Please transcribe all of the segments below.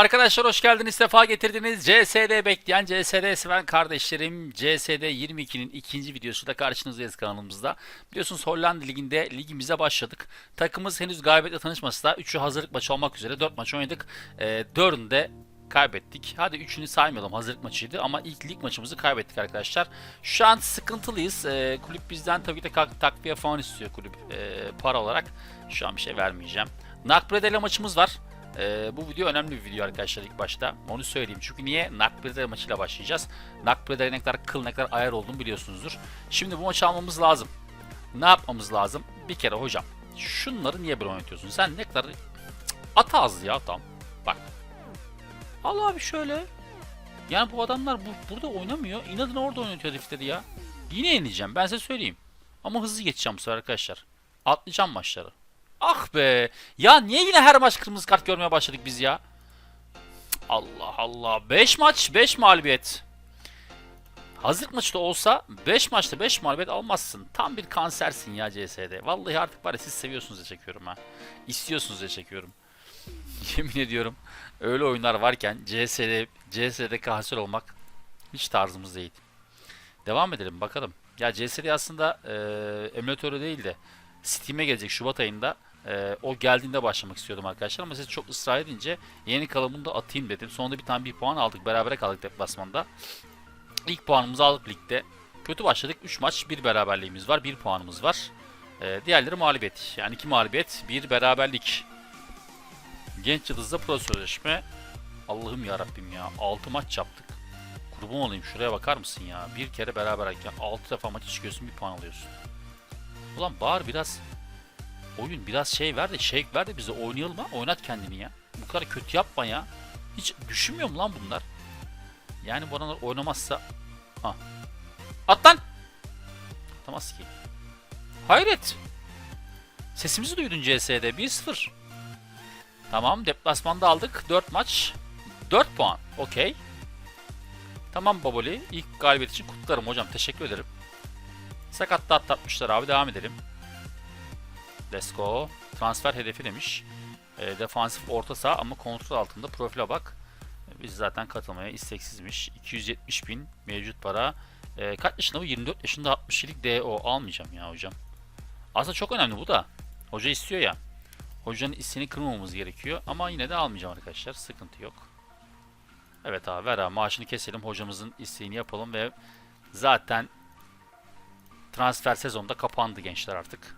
Arkadaşlar hoş geldiniz, sefa getirdiniz. CSD bekleyen, CSD seven kardeşlerim. CSD 22'nin ikinci videosu da karşınızdayız kanalımızda. Biliyorsunuz Hollanda Ligi'nde ligimize başladık. Takımımız henüz galibiyetle tanışmasa da 3'ü hazırlık maçı olmak üzere 4 maç oynadık. E, 4'ünü de kaybettik. Hadi 3'ünü saymayalım hazırlık maçıydı ama ilk lig maçımızı kaybettik arkadaşlar. Şu an sıkıntılıyız. E, kulüp bizden tabii ki de tak- takviye falan istiyor kulüp e, para olarak. Şu an bir şey vermeyeceğim. Nakbredele maçımız var. Ee, bu video önemli bir video arkadaşlar ilk başta. Onu söyleyeyim. Çünkü niye? Nakbeder maçıyla başlayacağız. Nakbeder'e ne kadar kıl ne kadar ayar olduğunu biliyorsunuzdur. Şimdi bu maçı almamız lazım. Ne yapmamız lazım? Bir kere hocam. Şunları niye böyle oynatıyorsun? Sen ne kadar... Cık, ağzı ya tam. Bak. Al abi şöyle. Yani bu adamlar bu, burada oynamıyor. İnadına orada oynatıyor herifleri ya. Yine yenileceğim ben size söyleyeyim. Ama hızlı geçeceğim bu sefer arkadaşlar. Atlayacağım maçları. Ah be. Ya niye yine her maç kırmızı kart görmeye başladık biz ya? Allah Allah. 5 maç 5 mağlubiyet. Hazırlık maçı da olsa 5 maçta 5 mağlubiyet almazsın. Tam bir kansersin ya CS'de. Vallahi artık var ya siz seviyorsunuz diye çekiyorum ha. İstiyorsunuz diye çekiyorum. Yemin ediyorum öyle oyunlar varken CS'de CS'de kanser olmak hiç tarzımız değil. Devam edelim bakalım. Ya CS'de aslında e, emülatörü değil de Steam'e gelecek Şubat ayında. Ee, o geldiğinde başlamak istiyordum arkadaşlar ama siz çok ısrar edince yeni kalıbını da atayım dedim. Sonunda bir tane bir puan aldık. Berabere kaldık deplasmanda. İlk puanımızı aldık ligde. Kötü başladık. 3 maç, 1 beraberliğimiz var. 1 puanımız var. Ee, diğerleri mağlubiyet. Yani 2 mağlubiyet, 1 beraberlik. Genç Yıldız'da pro sözleşme. Allah'ım ya Rabbim ya. 6 maç yaptık. Kurban olayım şuraya bakar mısın ya? Bir kere beraberken 6 defa maçı çıkıyorsun bir puan alıyorsun. Ulan bağır biraz oyun biraz şey ver de shake ver de bize oynayalım ha. Oynat kendini ya. Bu kadar kötü yapma ya. Hiç düşünmüyor mu lan bunlar? Yani bu adamlar oynamazsa... Ha. At lan! Atamaz ki. Hayret! Sesimizi duydun CS'de 1-0. Tamam deplasmanda aldık. 4 maç. 4 puan. Okey. Tamam Baboli. İlk galibiyet için kutlarım hocam. Teşekkür ederim. Sakatla atlatmışlar abi. Devam edelim. Let's. Transfer hedefi demiş. E, defansif orta saha ama kontrol altında. Profile bak. E, Biz zaten katılmaya isteksizmiş. 270 bin mevcut para. E, kaç yaşında bu? 24 yaşında 62'lik DO. Almayacağım ya hocam. Aslında çok önemli bu da. Hoca istiyor ya. Hocanın isteğini kırmamamız gerekiyor. Ama yine de almayacağım arkadaşlar. Sıkıntı yok. Evet abi ver abi. Maaşını keselim. Hocamızın isteğini yapalım ve zaten transfer sezonda kapandı gençler artık.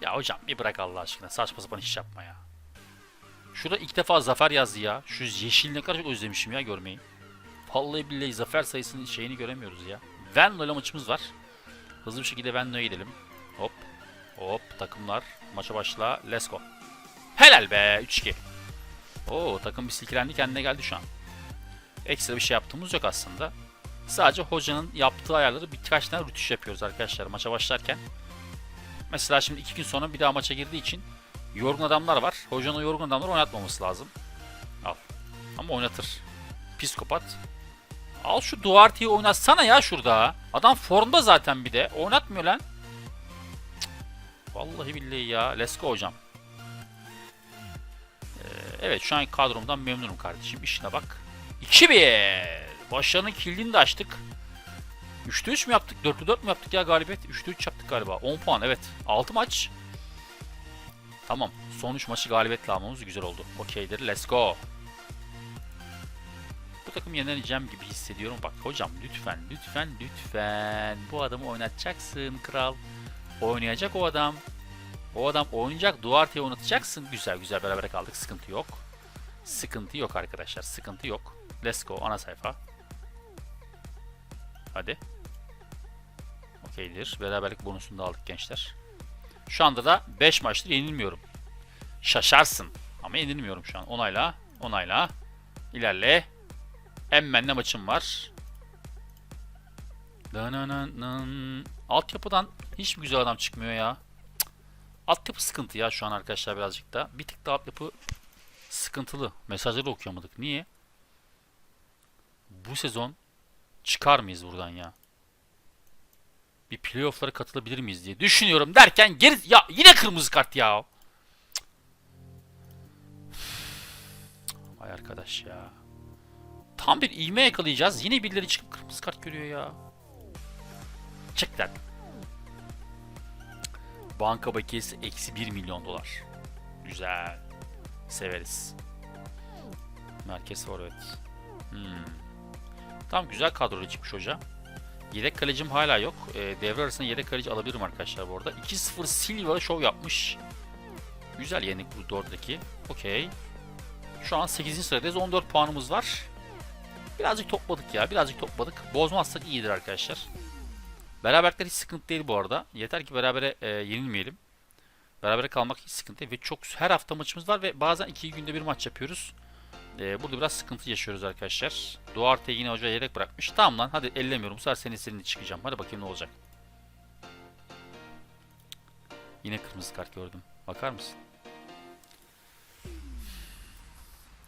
Ya hocam bir bırak Allah aşkına. Saçma sapan iş yapma ya. Şurada ilk defa zafer yazdı ya. Şu yeşil ne kadar çok özlemişim ya görmeyi. Vallahi billahi zafer sayısının şeyini göremiyoruz ya. Venlo ile maçımız var. Hızlı bir şekilde Venlo'ya gidelim. Hop. Hop takımlar. Maça başla. Let's go. Helal be 3-2. Oo takım bir silkelendi kendine geldi şu an. Ekstra bir şey yaptığımız yok aslında. Sadece hocanın yaptığı ayarları birkaç tane rütüş yapıyoruz arkadaşlar maça başlarken. Mesela şimdi iki gün sonra bir daha maça girdiği için yorgun adamlar var. Hocanın yorgun adamları oynatmaması lazım. Al. Ama oynatır. Psikopat. Al şu Duarte'yi oynatsana ya şurada. Adam formda zaten bir de. Oynatmıyor lan. Cık. Vallahi billahi ya. Let's go hocam. Ee, evet şu an kadromdan memnunum kardeşim. İşine bak. 2-1. Başlarının kilidini de açtık. 3'te 3 mü yaptık? 4'te 4 mü yaptık ya galibiyet? 3'te 3 yaptık galiba. 10 puan evet. 6 maç. Tamam. Son 3 maçı galibiyetle almamız güzel oldu. Okeydir. Let's go. Bu takım yenileceğim gibi hissediyorum. Bak hocam lütfen lütfen lütfen bu adamı oynatacaksın kral. Oynayacak o adam. O adam oynayacak. Duarte'yi oynatacaksın. Güzel güzel beraber kaldık. Sıkıntı yok. Sıkıntı yok arkadaşlar. Sıkıntı yok. Let's go. Ana sayfa. Hadi. Okeydir. Beraberlik bonusunu da aldık gençler. Şu anda da 5 maçtır yenilmiyorum. Şaşarsın. Ama yenilmiyorum şu an. Onayla. Onayla. İlerle. Emmen'le maçım var. Altyapıdan hiç mi güzel adam çıkmıyor ya? Cık. Altyapı sıkıntı ya şu an arkadaşlar birazcık da. Bir tık da altyapı sıkıntılı. Mesajları okuyamadık. Niye? Bu sezon çıkar mıyız buradan ya? Bir playoff'lara katılabilir miyiz diye düşünüyorum derken geri ya yine kırmızı kart ya. Cık. arkadaş ya. Tam bir ivme yakalayacağız. Yine birileri çıkıp kırmızı kart görüyor ya. Çık lan. Banka bakiyesi eksi 1 milyon dolar. Güzel. Severiz. Merkez forvet. Hmm. Tam güzel kadroyla çıkmış hoca. Yedek kalecim hala yok. E, devre arasında yedek kaleci alabilirim arkadaşlar bu arada. 2-0 Silva şov yapmış. Güzel yenik bu 4'deki. Okey. Şu an 8. sıradayız. 14 puanımız var. Birazcık topladık ya. Birazcık topladık. Bozmazsak iyidir arkadaşlar. Beraberlikler hiç sıkıntı değil bu arada. Yeter ki berabere e, yenilmeyelim. Berabere kalmak hiç sıkıntı değil. Ve çok her hafta maçımız var ve bazen iki günde bir maç yapıyoruz. E, burada biraz sıkıntı yaşıyoruz arkadaşlar. Duarte yine hoca yedek bırakmış. Tamam lan hadi ellemiyorum. Bu sefer senin seninle çıkacağım. Hadi bakayım ne olacak. Yine kırmızı kart gördüm. Bakar mısın?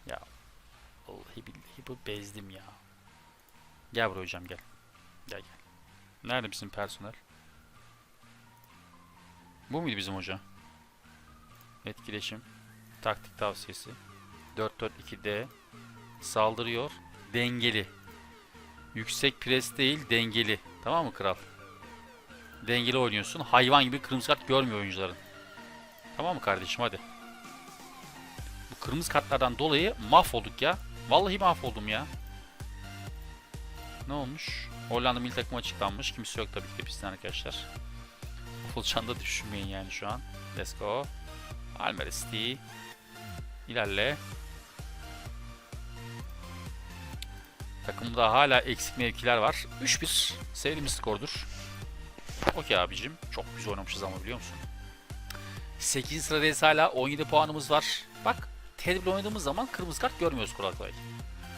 Ya vallahi billahi bu bezdim ya. Gel buraya hocam gel. Gel gel. Nerede bizim personel? Bu muydu bizim hoca? Etkileşim. Taktik tavsiyesi. 4-4-2-D. Saldırıyor. Dengeli. Yüksek pres değil dengeli. Tamam mı kral? Dengeli oynuyorsun. Hayvan gibi kırmızı kart görmüyor oyuncuların. Tamam mı kardeşim hadi. Bu kırmızı kartlardan dolayı mahvolduk ya. Vallahi mahvoldum ya. Ne olmuş? Hollanda milli takımı açıklanmış. Kimse yok tabii ki pistten arkadaşlar. Olacağını da düşünmeyin yani şu an. Let's go. Almeristi. İlerle. Takımda hala eksik mevkiler var. 3-1. Sevdiğimiz skordur. Okey abicim. Çok güzel oynamışız ama biliyor musun? 8. sıradayız hala. 17 puanımız var. Bak. Tedbir oynadığımız zaman kırmızı kart görmüyoruz kolay kolay.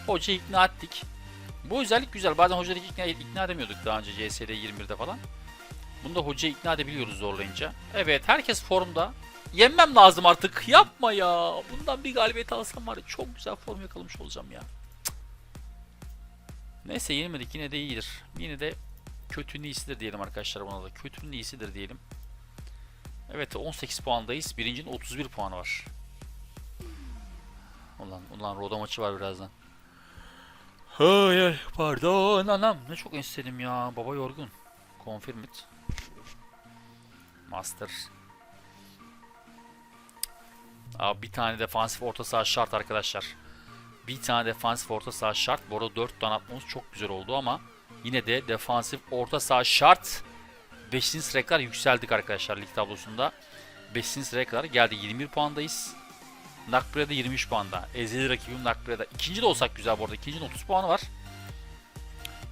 Hocayı ikna ettik. Bu özellik güzel. Bazen hocaları ikna, ikna edemiyorduk daha önce CSD 21'de falan. Bunda hocayı ikna edebiliyoruz zorlayınca. Evet herkes formda. Yenmem lazım artık. Yapma ya. Bundan bir galibiyet alsam var ya çok güzel form yakalamış olacağım ya. Neyse yenilmedik yine de iyidir. Yine de kötünün iyisidir diyelim arkadaşlar buna da. Kötünün iyisidir diyelim. Evet 18 puandayız. Birincinin 31 puanı var. Ulan, ulan Roda maçı var birazdan. Hayır pardon anam ne çok istedim ya baba yorgun. Confirm it. Master. Abi bir tane defansif orta saha şart arkadaşlar. Bir tane defansif orta saha şart. Bu arada 4 tane atmamız çok güzel oldu ama yine de defansif orta saha şart. 5. sıraya kadar yükseldik arkadaşlar lig tablosunda. 5. sıraya kadar geldi 21 puandayız. Nakbre'de 23 puanda. Ezeli rakibim Nakbre'de. İkinci de olsak güzel bu arada. İkincinin 30 puanı var.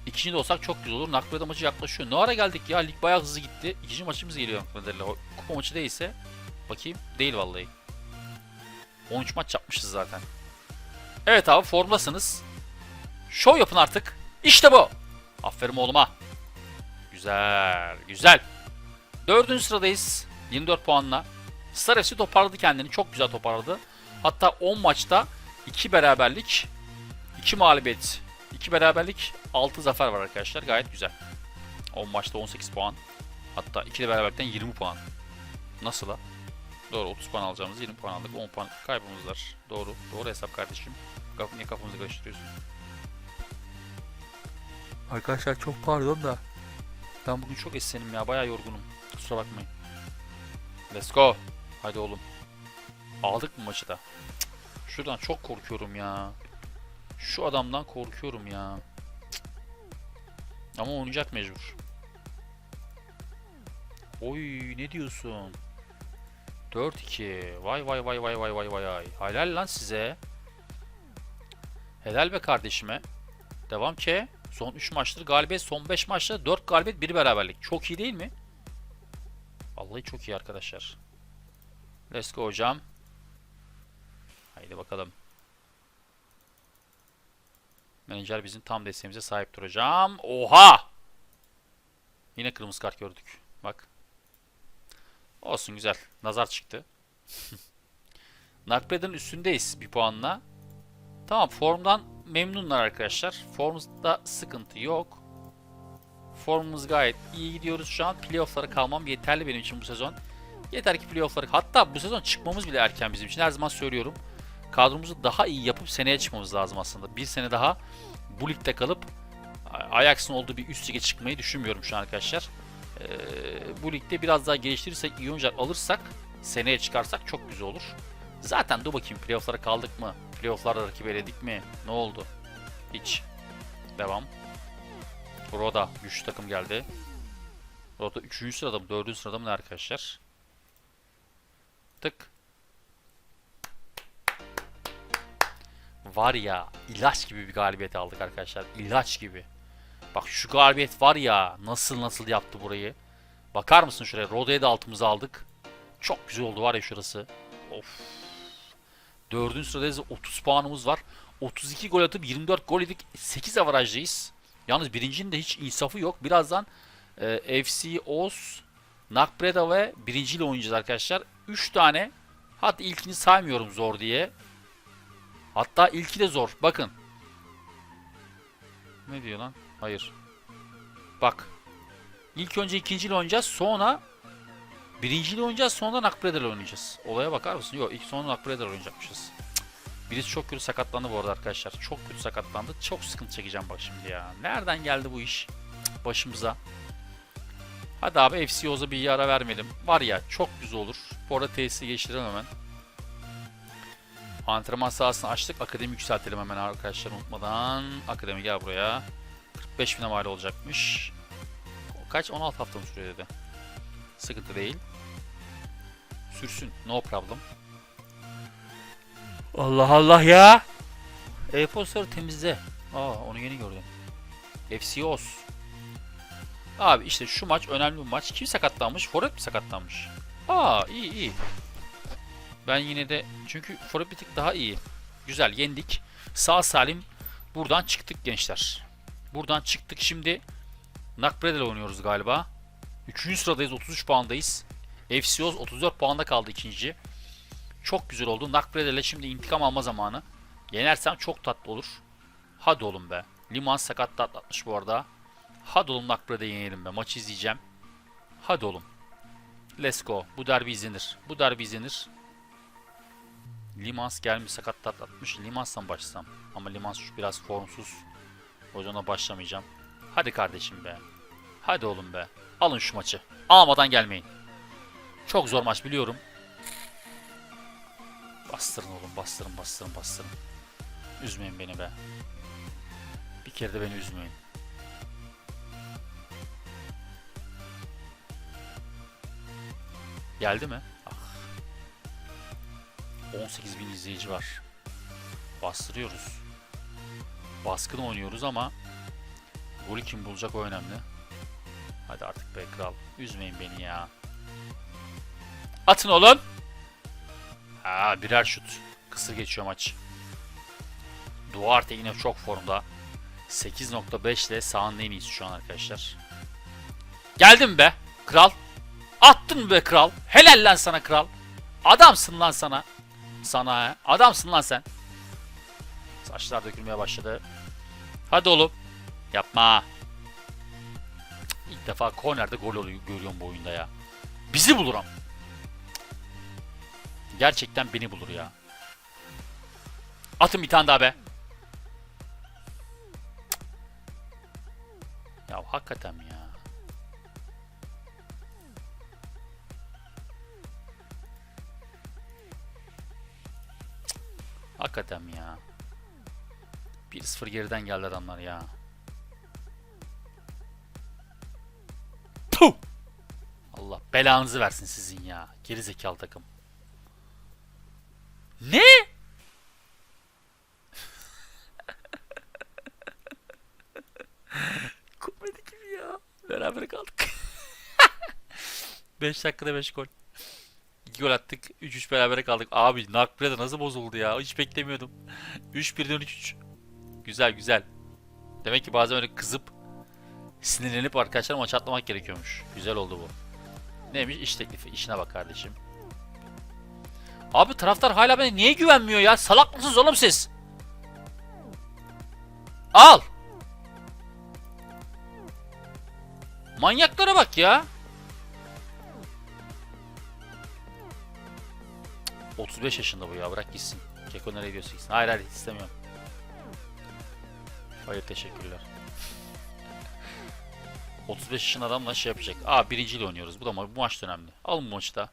İkinci de olsak çok güzel olur. Nakbre'de maçı yaklaşıyor. Ne ara geldik ya? Lig bayağı hızlı gitti. İkinci maçımız geliyor Nakbre'de. Kupa maçı değilse. Bakayım. Değil vallahi. 13 maç yapmışız zaten. Evet abi formdasınız. Şov yapın artık. İşte bu. Aferin oğluma. Güzel. Güzel. Dördüncü sıradayız. 24 puanla. Star FC toparladı kendini. Çok güzel toparladı. Hatta 10 maçta 2 beraberlik, 2 mağlubiyet, 2 beraberlik, 6 zafer var arkadaşlar. Gayet güzel. 10 maçta 18 puan. Hatta 2 de beraberlikten 20 puan. Nasıl ha? Doğru 30 puan alacağımız 20 puan aldık. 10 puan kaybımız var. Doğru. Doğru hesap kardeşim. Niye kafamızı karıştırıyorsun? Arkadaşlar çok pardon da. Ben bugün çok esnenim ya. Bayağı yorgunum. Kusura bakmayın. Let's go. Hadi oğlum. Aldık mı maçı da? Cık, Şuradan çok korkuyorum ya. Şu adamdan korkuyorum ya. Cık. Ama oynayacak mecbur. Oy ne diyorsun? 4-2. Vay vay vay vay vay vay vay. Helal lan size. Helal be kardeşime. Devam ki. Son 3 maçtır galibiyet. Son 5 maçta 4 galibiyet 1 beraberlik. Çok iyi değil mi? Vallahi çok iyi arkadaşlar. Let's go hocam. Haydi bakalım. Menajer bizim tam desteğimize sahiptir hocam. Oha! Yine kırmızı kart gördük. Bak. Olsun güzel. Nazar çıktı. Nakbre'den üstündeyiz bir puanla. Tamam formdan memnunlar arkadaşlar. Formumuzda sıkıntı yok. Formumuz gayet iyi gidiyoruz şu an. Playoff'lara kalmam yeterli benim için bu sezon. Yeter ki playoff'lara hatta bu sezon çıkmamız bile erken bizim için. Her zaman söylüyorum. kadromuzu daha iyi yapıp seneye çıkmamız lazım aslında. Bir sene daha bu ligde kalıp Ajax'ın olduğu bir üst lige çıkmayı düşünmüyorum şu an arkadaşlar. Ee, bu ligde biraz daha geliştirirsek, iyi oyuncular alırsak, seneye çıkarsak çok güzel olur. Zaten dur bakayım playoff'lara kaldık mı? Playoff'larda rakip eledik mi? Ne oldu? Hiç. Devam. Roda güçlü takım geldi. Roda 3. sırada mı 4. sırada mı arkadaşlar? Tık. Var ya ilaç gibi bir galibiyet aldık arkadaşlar. İlaç gibi. Bak şu galibiyet var ya nasıl nasıl yaptı burayı. Bakar mısın şuraya? Roda'yı da altımıza aldık. Çok güzel oldu var ya şurası. Of. Dördüncü sıradayız. 30 puanımız var. 32 gol atıp 24 gol yedik. 8 avarajlıyız. Yalnız birincinin de hiç insafı yok. Birazdan e, FC Oz, Nakbreda ve birinciyle oynayacağız arkadaşlar. 3 tane. Hatta ilkini saymıyorum zor diye. Hatta ilki de zor. Bakın. Ne diyor lan? Hayır. Bak. İlk önce ikinciyle oynayacağız. Sonra birinciyle oynayacağız. Sonra Nakbreda'yla oynayacağız. Olaya bakar mısın? Yok ilk sonra Nakbreda'yla oynayacakmışız. Birisi çok kötü sakatlandı bu arada arkadaşlar. Çok kötü sakatlandı. Çok sıkıntı çekeceğim bak şimdi ya. Nereden geldi bu iş? Cık, Başımıza. Hadi abi FC Oz'a bir ara vermeyelim. Var ya çok güzel olur. Bu arada tesisi geçtirelim hemen. Antrenman sahasını açtık. Akademi yükseltelim hemen arkadaşlar unutmadan. Akademi gel buraya. 45 bine mal olacakmış. Kaç? 16 hafta mı sürüyor dedi. Sıkıntı değil. Sürsün. No problem. Allah Allah ya. E-postaları temizle. Aa onu yeni gördüm. FCOS. Abi işte şu maç önemli bir maç. Kim sakatlanmış? Forvet mi sakatlanmış? Aa iyi iyi. Ben yine de çünkü Forvet bir tık daha iyi. Güzel yendik. Sağ salim buradan çıktık gençler. Buradan çıktık şimdi. Nakbredel oynuyoruz galiba. Üçüncü sıradayız 33 puandayız. FCOS 34 puanda kaldı ikinci. Çok güzel oldu. Nakbredel'e şimdi intikam alma zamanı. Yenersem çok tatlı olur. Hadi oğlum be. Liman sakatlı atlatmış bu arada. Hadi oğlum Nakbredel'i yenelim be. Maçı izleyeceğim. Hadi oğlum. Let's go. Bu derbi izlenir. Bu derbi izlenir. Limans gelmiş sakatlı atlatmış. Limans'tan başlasam. Ama Limans biraz formsuz. O başlamayacağım. Hadi kardeşim be. Hadi oğlum be. Alın şu maçı. Almadan gelmeyin. Çok zor maç biliyorum. Bastırın oğlum bastırın bastırın bastırın. Üzmeyin beni be. Bir kere de beni üzmeyin. Geldi mi? Ah. 18 bin izleyici var. Bastırıyoruz. Baskın oynuyoruz ama golü kim bulacak o önemli. Hadi artık be kral. Üzmeyin beni ya. Atın oğlum. Ha birer şut. Kısır geçiyor maç. Duarte yine çok formda. 8.5 ile sağın en iyisi şu an arkadaşlar. Geldim be kral. Attın be kral. Helal lan sana kral. Adamsın lan sana. Sana he. Adamsın lan sen. Saçlar dökülmeye başladı. Hadi oğlum. Yapma. İlk defa kornerde gol oluyor görüyorum bu oyunda ya. Bizi bulur ama. Gerçekten beni bulur ya. Atın bir tane daha be. Ya hakikaten ya. Hakikaten ya. 1-0 geriden geldi adamlar ya. Puh! Allah belanızı versin sizin ya. Geri zekalı takım. Ne? Komedi gibi ya. Beraber kaldık. 5 dakikada 5 gol. 2 gol attık. 3-3 beraber kaldık. Abi Nakbre'de nasıl bozuldu ya? Hiç beklemiyordum. 3-1'den 3-3. Güzel güzel. Demek ki bazen öyle kızıp sinirlenip arkadaşlar maç atlamak gerekiyormuş. Güzel oldu bu. Neymiş? İş teklifi. İşine bak kardeşim. Abi taraftar hala bana niye güvenmiyor ya? Salak mısınız oğlum siz? Al. Manyaklara bak ya. 35 yaşında bu ya bırak gitsin. Keko nereye gidiyorsun? Hayır hayır istemiyorum. Hayır teşekkürler. 35 yaşında adamla şey yapacak. Aa birinciyle oynuyoruz. Bu da ma- bu maç önemli. Alın bu maçı da.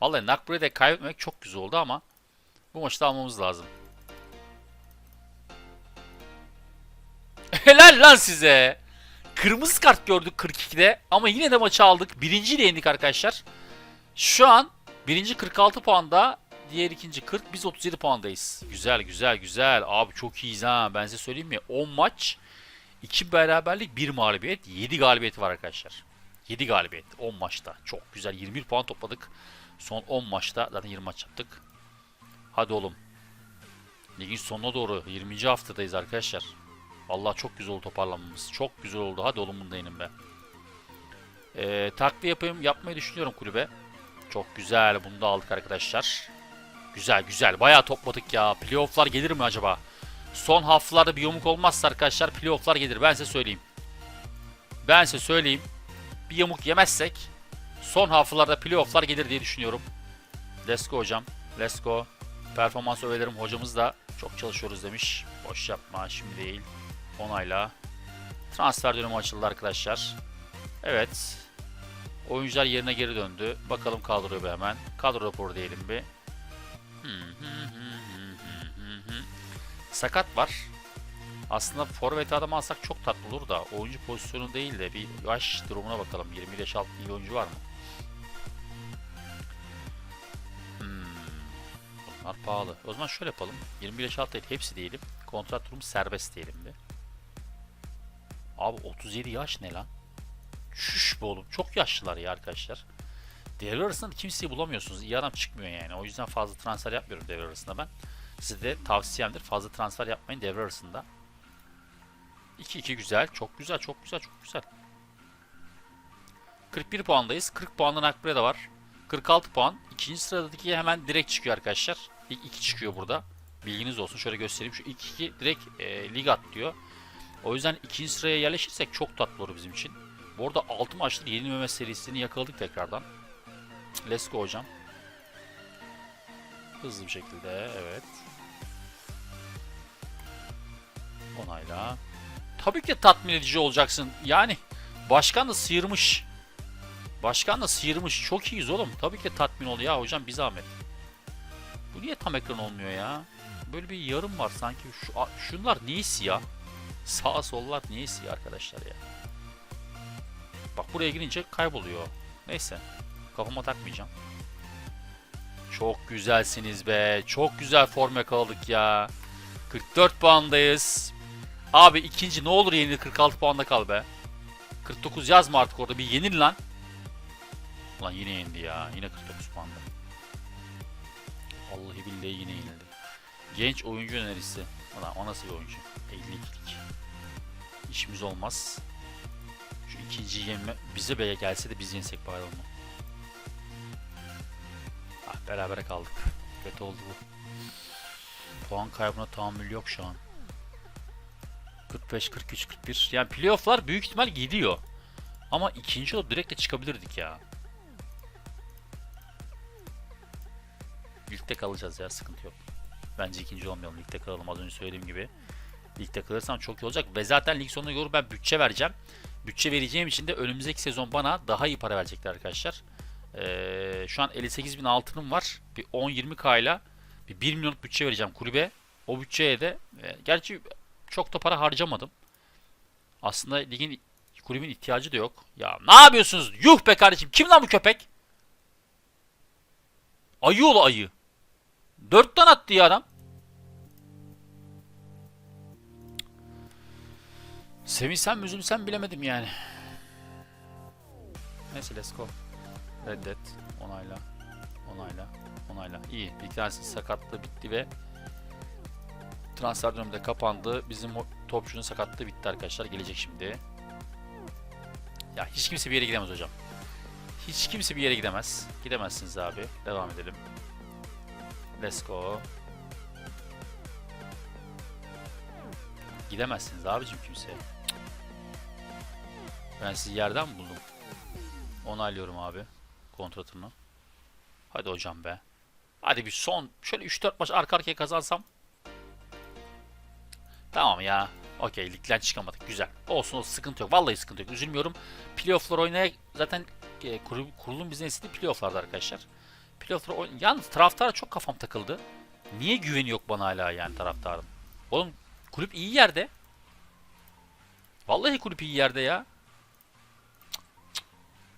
Vallahi Nakbre'yi de kaybetmek çok güzel oldu ama bu maçı da almamız lazım. Helal lan size. Kırmızı kart gördük 42'de ama yine de maçı aldık. Birinciyle yendik arkadaşlar. Şu an birinci 46 puanda, diğer ikinci 40, biz 37 puandayız. Güzel güzel güzel. Abi çok iyiyiz ha. Ben size söyleyeyim mi? 10 maç, 2 beraberlik, 1 mağlubiyet, 7 galibiyeti var arkadaşlar. 7 galibiyet 10 maçta. Çok güzel. 21 puan topladık. Son 10 maçta zaten 20 maç yaptık. Hadi oğlum. Ligin sonuna doğru 20. haftadayız arkadaşlar. Vallahi çok güzel oldu toparlanmamız. Çok güzel oldu. Hadi oğlum bunu da yenin be. Ee, takviye yapayım, yapmayı düşünüyorum kulübe. Çok güzel. Bunu da aldık arkadaşlar. Güzel güzel. Bayağı topladık ya. Playoff'lar gelir mi acaba? Son haftalarda bir yamuk olmazsa arkadaşlar playoff'lar gelir. Ben size söyleyeyim. Ben size söyleyeyim. Bir yamuk yemezsek son haftalarda playoff'lar gelir diye düşünüyorum. Let's go hocam. Let's go. Performans övelerim hocamız da çok çalışıyoruz demiş. Boş yapma şimdi değil. Onayla. Transfer dönemi açıldı arkadaşlar. Evet. Oyuncular yerine geri döndü. Bakalım kadroya bir hemen. Kadro raporu diyelim bir. Sakat var. Aslında forvet adam alsak çok tatlı olur da oyuncu pozisyonu değil de bir yaş durumuna bakalım. 20 yaş altı iyi oyuncu var mı? Hmm. Bunlar pahalı. O zaman şöyle yapalım. 21 yaş altı değil hepsi diyelim. Kontrat durumu serbest diyelim bir. Abi 37 yaş ne lan? Şuş be oğlum. Çok yaşlılar ya arkadaşlar. Devre arasında kimseyi bulamıyorsunuz. İyi adam çıkmıyor yani. O yüzden fazla transfer yapmıyorum devre arasında ben. Size de tavsiyemdir. Fazla transfer yapmayın devre arasında. 2-2 güzel. Çok güzel. Çok güzel. Çok güzel. 41 puandayız. 40 puandan Akbure de var. 46 puan. İkinci sıradaki hemen direkt çıkıyor arkadaşlar. İlk 2 çıkıyor burada. Bilginiz olsun. Şöyle göstereyim. Şu ilk 2 direkt e, lig atlıyor. O yüzden ikinci sıraya yerleşirsek çok tatlı olur bizim için. Bu arada 6 maçtır yenilmeme serisini yakaladık tekrardan. Let's go hocam. Hızlı bir şekilde evet. Onayla. Tabii ki tatmin edici olacaksın. Yani başkan da sıyırmış. Başkan da sıyırmış. Çok iyiyiz oğlum. Tabii ki tatmin ol ya hocam bir zahmet. Bu niye tam ekran olmuyor ya? Böyle bir yarım var sanki. Şu, şunlar niye siyah? Sağ sollar niye siyah arkadaşlar ya? Bak buraya girince kayboluyor. Neyse. Kafama takmayacağım. Çok güzelsiniz be. Çok güzel form yakaladık ya. 44 puandayız. Abi ikinci ne olur yenil 46 puanda kal be. 49 yazma artık orada bir yenil lan. Ulan yine yendi ya. Yine 49 puanda. Vallahi billahi yine yenildi. Genç oyuncu önerisi. Ulan o nasıl bir oyuncu? 52'lik. İşimiz olmaz. Şu ikinci yenme bize be gelse de biz yensek bari onu. Berabere kaldık. Kötü oldu bu. Puan kaybına tahammül yok şu an. 45, 43, 41. Yani playoff'lar büyük ihtimal gidiyor. Ama ikinci olup direkt de çıkabilirdik ya. Ligde kalacağız ya sıkıntı yok. Bence ikinci olmayalım. Ligde kalalım az önce söylediğim gibi. Ligde kalırsam çok iyi olacak. Ve zaten lig sonuna doğru ben bütçe vereceğim. Bütçe vereceğim için de önümüzdeki sezon bana daha iyi para verecekler arkadaşlar. Ee, şu an 58 bin altınım var. Bir 10-20k ile bir 1 milyon bütçe vereceğim kulübe. O bütçeye de e, gerçi çok da para harcamadım. Aslında ligin kulübün ihtiyacı da yok. Ya ne yapıyorsunuz? Yuh be kardeşim. Kim lan bu köpek? Ayı oğlu ayı. Dört tane attı ya adam. Sevinsem mi üzülsem bilemedim yani. Neyse let's go. Reddet. Onayla. Onayla. Onayla. İyi. Bir tanesi sakatlığı bitti ve transfer dönemi de kapandı. Bizim topçunun sakatlığı bitti arkadaşlar. Gelecek şimdi. Ya hiç kimse bir yere gidemez hocam. Hiç kimse bir yere gidemez. Gidemezsiniz abi. Devam edelim. Let's go. Gidemezsiniz abicim kimseye. Ben sizi yerden buldum? Onaylıyorum abi kontratını. Hadi hocam be. Hadi bir son şöyle 3-4 maç arka arkaya kazansam. Tamam ya. Okey ligden çıkamadık. Güzel. Olsun olsun sıkıntı yok. Vallahi sıkıntı yok. Üzülmüyorum. Playoff'lar oynaya zaten e, kurul, kurulum bizden istediği playoff'larda arkadaşlar. Playoff'lar oyn- Yalnız taraftara çok kafam takıldı. Niye güveni yok bana hala yani taraftarın? Oğlum kulüp iyi yerde. Vallahi kulüp iyi yerde ya.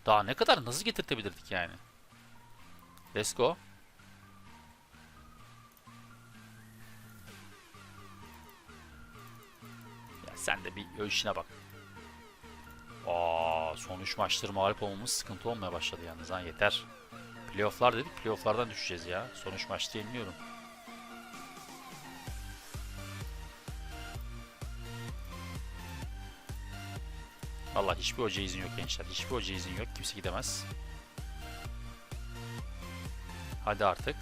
Daha ne kadar nasıl getirtebilirdik yani? Let's go. Ya sen de bir ölçüne bak. Aa, son 3 maçları mağlup olmamız sıkıntı olmaya başladı yalnız ha yeter. Playoff'lar dedik playoff'lardan düşeceğiz ya. Son 3 maçta yeniliyorum. Vallahi hiçbir hoca izin yok gençler. Hiçbir hoca izin yok. Kimse gidemez. Hadi artık.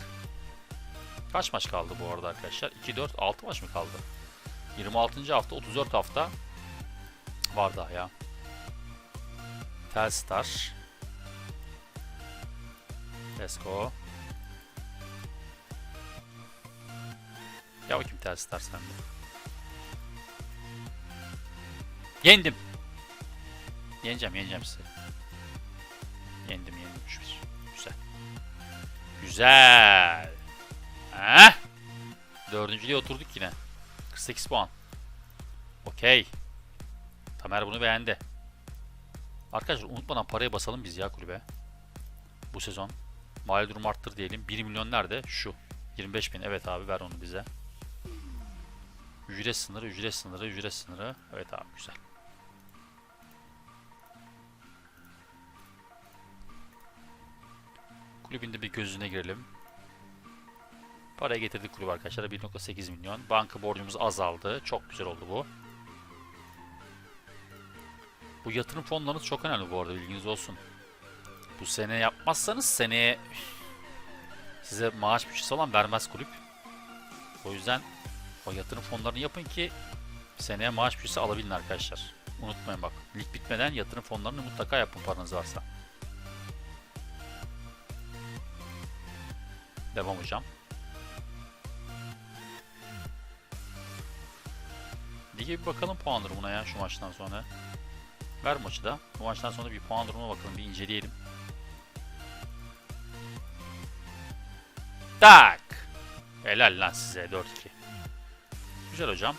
Kaç maç kaldı bu arada arkadaşlar? 2, 4, 6 maç mı kaldı? 26. hafta, 34 hafta var daha ya. Telstar. Let's go. Ya bakayım Telstar sende. Yendim. Yeneceğim, yeneceğim sizi. Yendim, yendim. 3-1. Güzel. Güzel. Heh. Dördüncülüğe oturduk yine. 48 puan. Okey. Tamer bunu beğendi. Arkadaşlar unutmadan paraya basalım biz ya kulübe. Bu sezon. Mali durum arttır diyelim. 1 milyon nerede? Şu. 25 bin. Evet abi ver onu bize. Ücret sınırı, ücret sınırı, ücret sınırı. Evet abi güzel. Kulübün de bir gözüne girelim. Paraya getirdik kulüp arkadaşlar. 1.8 milyon. Banka borcumuz azaldı. Çok güzel oldu bu. Bu yatırım fonlarınız çok önemli bu arada bilginiz olsun. Bu sene yapmazsanız seneye size maaş bütçesi falan vermez kulüp. O yüzden o yatırım fonlarını yapın ki seneye maaş bütçesi alabilin arkadaşlar. Unutmayın bak. Lig bitmeden yatırım fonlarını mutlaka yapın paranız varsa. Devam hocam. Lige bir bakalım puan durumuna ya şu maçtan sonra. Ver maçı da. Bu maçtan sonra bir puan durumuna bakalım, bir inceleyelim. Tak. Helal lan size 4-2. Güzel hocam.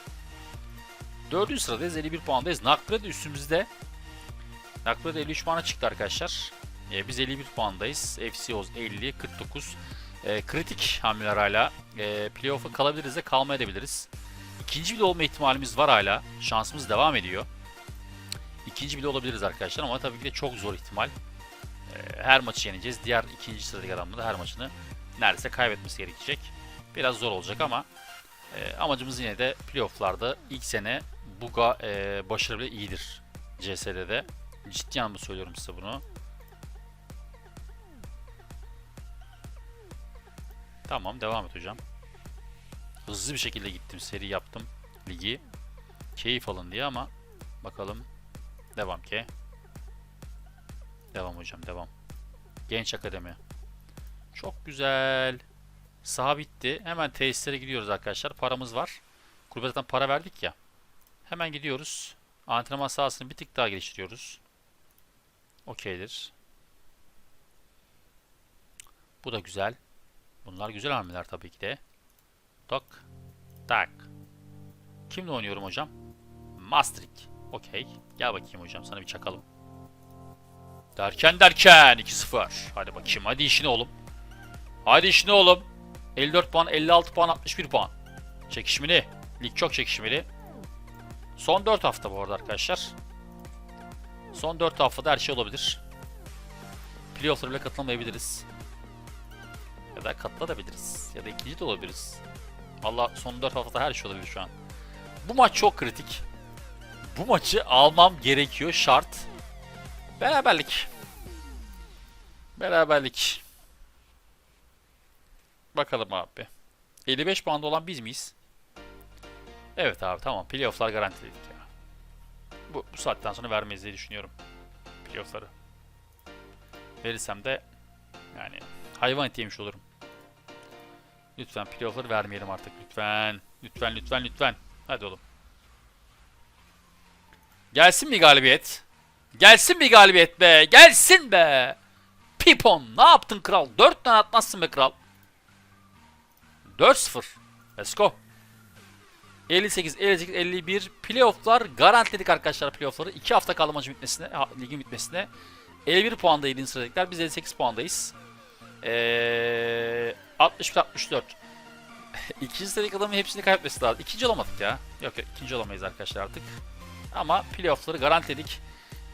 Dördüncü sıradayız. 51 puandayız. Nakbre de üstümüzde. Nakbre de 53 puana çıktı arkadaşlar. Ee, biz 51 puandayız. FC Oz 50, 49. Ee, kritik hamleler hala. Ee, playoff'a kalabiliriz de kalmayabiliriz. İkinci bile olma ihtimalimiz var hala. Şansımız devam ediyor. İkinci bile olabiliriz arkadaşlar ama tabii ki de çok zor ihtimal. Ee, her maçı yeneceğiz. Diğer ikinci sıradaki adamla da her maçını neredeyse kaybetmesi gerekecek. Biraz zor olacak ama e, amacımız yine de playofflarda ilk sene Buga e, başarılı iyidir CS'de Ciddi anlamda söylüyorum size bunu. Tamam devam et hocam. Hızlı bir şekilde gittim. Seri yaptım ligi. Keyif alın diye ama bakalım. Devam ki. Devam hocam devam. Genç Akademi. Çok güzel. Saha bitti. Hemen tesislere gidiyoruz arkadaşlar. Paramız var. Kulübe zaten para verdik ya. Hemen gidiyoruz. Antrenman sahasını bir tık daha geliştiriyoruz. Okeydir. Bu da güzel. Bunlar güzel hamleler tabii ki de. Tak. Tak. Kimle oynuyorum hocam? Mastrik. Okey. Gel bakayım hocam sana bir çakalım. Derken derken 2-0. Hadi bakayım hadi işine oğlum. Hadi işine oğlum. 54 puan, 56 puan, 61 puan. Çekişmeli. Lig çok çekişmeli. Son 4 hafta bu arada arkadaşlar. Son 4 haftada her şey olabilir. Playoff'lara bile katılamayabiliriz. Ya da katılabiliriz. Ya da ikinci de olabiliriz. Allah son 4 haftada her şey olabilir şu an. Bu maç çok kritik. Bu maçı almam gerekiyor. Şart. Beraberlik. Beraberlik. Bakalım abi. 55 puanda olan biz miyiz? Evet abi tamam. Playoff'lar garantiledik ya. Bu, bu saatten sonra vermeyiz diye düşünüyorum. Playoff'ları. Verirsem de yani hayvan eti yemiş olurum. Lütfen playoff'ları vermeyelim artık. Lütfen. Lütfen lütfen lütfen. Hadi oğlum. Gelsin bir galibiyet. Gelsin bir galibiyet be. Gelsin be. Pipon ne yaptın kral? 4 tane atmazsın be kral. 4-0. Let's go. 58, 58, 51 playofflar garantiledik arkadaşlar playoffları. 2 hafta kaldı maçın bitmesine, ligin bitmesine. 51 puanda 7. sıradakiler. Biz 58 puandayız. Ee, 61 64. İkinci sıradaki adamın hepsini kaybetmesi lazım. İkinci olamadık ya. Yok yok ikinci olamayız arkadaşlar artık. Ama playoffları garantiledik.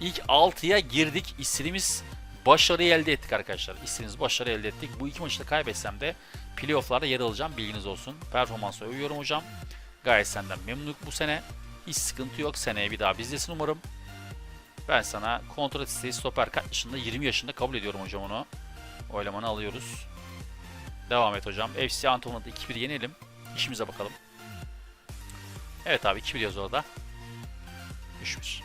İlk 6'ya girdik. İstediğimiz başarıyı elde ettik arkadaşlar. İstediğimiz başarı elde ettik. Bu iki maçı da kaybetsem de playofflarda yer alacağım. Bilginiz olsun. Performansa uyuyorum hocam. Gayet senden memnunum bu sene. Hiç sıkıntı yok. Seneye bir daha bizdesin umarım. Ben sana kontrat isteği stoper kaç yaşında? 20 yaşında kabul ediyorum hocam onu. O elemanı alıyoruz. Devam et hocam. FC Antonio'da 2-1 yenelim. İşimize bakalım. Evet abi 2-1 yazıyor orada. 3-1.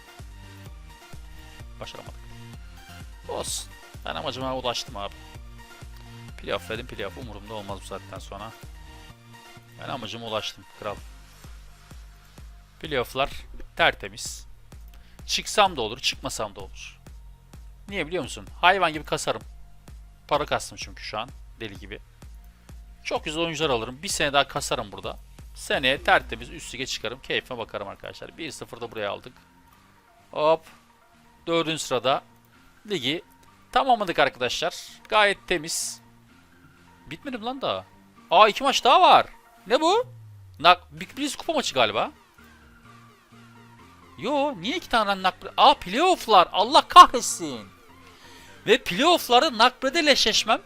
Başaramadık. Olsun. Ben amacıma ulaştım abi. Playoff dedim playoff umurumda olmaz bu saatten sonra. Ben amacıma ulaştım kral. Playoff'lar tertemiz. Çıksam da olur, çıkmasam da olur. Niye biliyor musun? Hayvan gibi kasarım. Para kastım çünkü şu an. Deli gibi. Çok güzel oyuncular alırım. Bir sene daha kasarım burada. Seneye tertemiz üst lige çıkarım. Keyfime bakarım arkadaşlar. 1-0 da buraya aldık. Hop. Dördüncü sırada ligi tamamladık arkadaşlar. Gayet temiz. Bitmedi lan daha? Aa iki maç daha var. Ne bu? Nak Big Breeze kupa maçı galiba. Yo niye iki tane nakbre... Aa playofflar Allah kahretsin. Ve playofflarda nakbrede eşleşmem.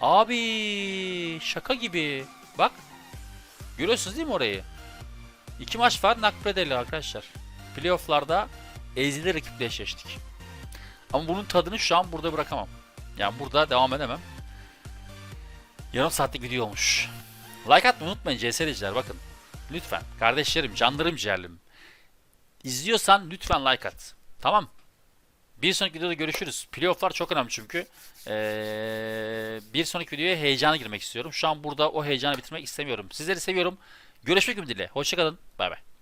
Abi şaka gibi. Bak. Görüyorsunuz değil mi orayı? İki maç var nakbredeli arkadaşlar. Playofflarda ezili rakiple eşleştik. Ama bunun tadını şu an burada bırakamam. Yani burada devam edemem. Yarım saatlik video olmuş. Like atmayı unutmayın CS'ciler bakın. Lütfen. Kardeşlerim, canlarım, ciğerlerim. İzliyorsan lütfen like at. Tamam. Bir sonraki videoda görüşürüz. Playoff'lar çok önemli çünkü. Ee, bir sonraki videoya heyecana girmek istiyorum. Şu an burada o heyecanı bitirmek istemiyorum. Sizleri seviyorum. Görüşmek ümidiyle. Hoşçakalın. Bay bay.